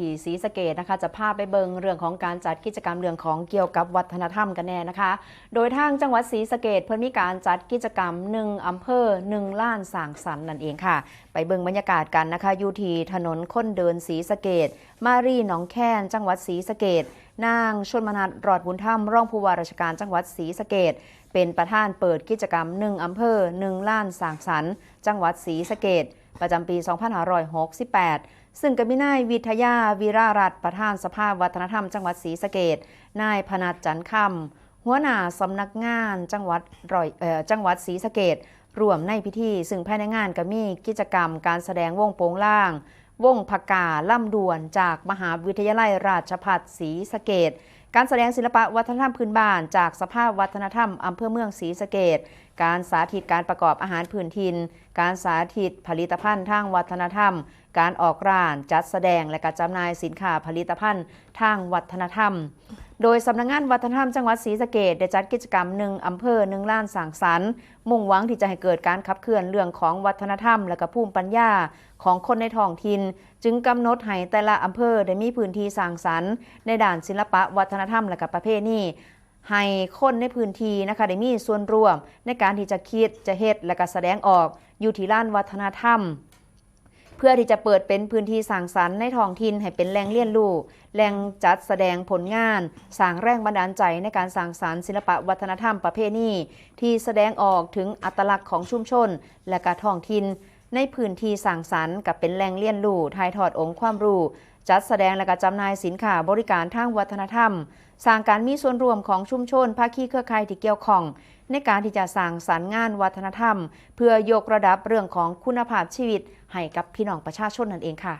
ที่ศรีสะเกดนะคะจะพาไปเบิงเรื่องของการจัดกิจกรรมเรื่องของเกี่ยวกับวัฒนธรรมกันแน่นะคะ โดยทางจังหวัดศรีสะเกดเพิ่นมีการจัดกิจกรรมหนึ่งอำเภอหนึ่งล้านสางสรรค์นั่นเองค่ะ ไปเบิงบรรยากาศกันนะคะอยู่ที่ถนนคนเดินศรีสะเกดมารีหนองแค้นจังหวัดศรีสะเกดนางชนมนัทรอดบุญธรรมรองผู้ว่าราชการจังหวัดศรีสะเกดเป็นประธานเปิดกิจกรรมหนึ่งอำเภอหนึ่งล้านสางสรรค์จังหวัดศรีสะเกด ประจำปี 2568 ซึ่งก็มีนายวิทยาวีรารัตน์ประธานสภาวัฒนธรรมจังหวัดศรีสะเกดนายพนัสจันคำหัวหน้าสำนักงานจังหวัดรอยเอ่อจังหวัดศรีสะเกดรวมในพิธี ซึ่งภายในงานก็มีกิจกรรมการแสดงวงโปงล่าง วงพกาล่ำดวนจากมหาวิทยาลัยราชภัฏศรีสะเกดการแสดงศิลปะวัฒนธรรมพื้นบ้าน จากสภาพวัฒนธรรมอำเภอเมืองศรีสะเกดการสาธิตการประกอบอาหารพื้นถิ่น การสาธิตผลิตภัณฑ์ทางวัฒนธรรม การออกร้านจัดแสดงและการจำหน่ายสินค้าผลิตภัณฑ์ทางวัฒนธรรม โดยสำนักงงานวัฒนธรรมจังหวัดศรีสะเกดได้จัดกิจกรรมหนึ่งอำเภอหนึ่งล้านสร้างสรรค์มุ่งหวังที่จะให้เกิดการขับเคลื่อนเรื่องของวัฒนธรรม และก็ภูมิปัญญาของคนในท้องถิ่นจึงกำหนดให้แต่ละอำเภอได้มีพื้นที่สร้างสรรค์ในด้านศิลปะวัฒนธรรมและก็ประเพณีให้คนในพื้นที่นะคะได้มีส่วนร่วมในการที่จะคิดจะเฮ็ดและก็แสดงออกอยู่ที่ล้านวัฒนธรรม พื่อที่จะเปิดเป็นพื้นที่สร้างสรรค์ในท้องถิ่นให้เป็นแหล่งเรียนรู้แหล่งจัดแสดงผลงาน สร้างแรงบันดาลใจในการสร้างสรรค์ศิลปะวัฒนธรรมประเพณีที่แสดงออกถึงอัตลักษณ์ของชุมชน และการท้องถิ่น ในพื้นที่สร้างสรรค์กับเป็นแหล่งเรียนรู้ถ่ายทอดองค์ความรู้ จัดแสดงและก็จำหน่ายสินค้าบริการทางวัฒนธรรม สร้างการมีส่วนร่วมของชุมชนภาคีเครือข่ายที่เกี่ยวข้อง ในการที่จะสร้างสรรค์งานวัฒนธรรม เพื่อยกระดับเรื่องของคุณภาพชีวิตให้กับพี่น้องประชาชนนั่นเองค่ะ